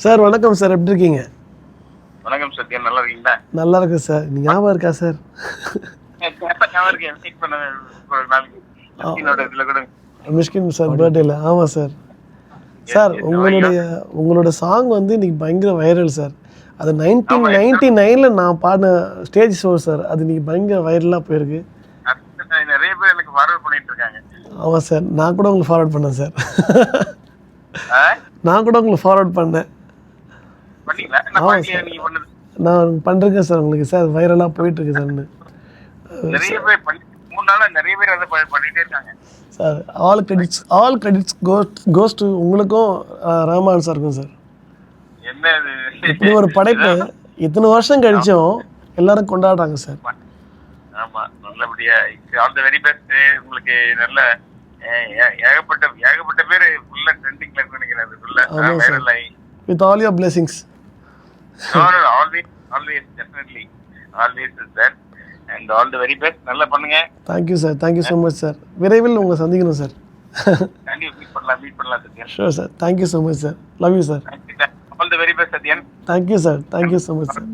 Sir வணக்கம் sir. எப்படி இருக்கீங்க? வணக்கம் சத்யன் நல்லா இருக்கீங்களா? நல்லா இருக்கு சார். நீ ஞாபகம் இருக்கா சார்? மிஷ்கின் சார் பர்த்டேல ஆமாம் சார். சார் உங்களுடைய உங்களோட சாங் வந்து இன்னைக்கு பயங்கர வைரல் சார். அது நைன்டீன் நைன்டி நைனில் நான் பாடின ஸ்டேஜ் ஷோ சார். அது இன்னைக்கு பயங்கர வைரலாக போயிருக்கு. நிறைய பேர் எனக்கு ஃபார்வர்ட் பண்ணிட்டு இருக்காங்க. ஆமாம் சார். நான் கூட உங்களுக்கு ஃபார்வர்ட் பண்ணேன் சார்? நான் கூட உங்களுக்கு ஃபார்வர்ட் பண்ணேன். நான் பண்ணுறேன் சார் உங்களுக்கு சார் வைரலாக போயிட்டுருக்கு சார்னு நிறைய பேர் நிறைய பேர் அதை பண்ணிட்டே இருக்காங்க. Sir all credits all credits ghost goes to உங்களுக்கும் ரஹ்மான் சாருக்கும் சார். என்ன இது இப்படி ஒரு படைப்பு இத்தனை வருஷம் கழிச்சும் எல்லாரும் கொண்டாடுறாங்க சார். ஆமா. நல்லபடியா. ஆல் த வெரி பெஸ்ட் உங்களுக்கு நல்ல ஏகப்பட்ட ஏகப்பட்ட பேர் ஃபுல்லா ட்ரெண்டிங்ல இருக்கு நினைக்கிறேன். ஃபுல்லா சார். வைரல் ஆகி. With all your blessings definitely always is that and all the very best நல்லா பண்ணுங்க. Thank you sir thank you so much sir விரைவில் உங்களை சந்திக்கணும் சார் கண்டிப்பா மீட் பண்ணலாம் மீட் பண்ணலாம் Sathyan sure sir thank you so much sir love you sir all the very best Sathyan thank you sir thank you so much sir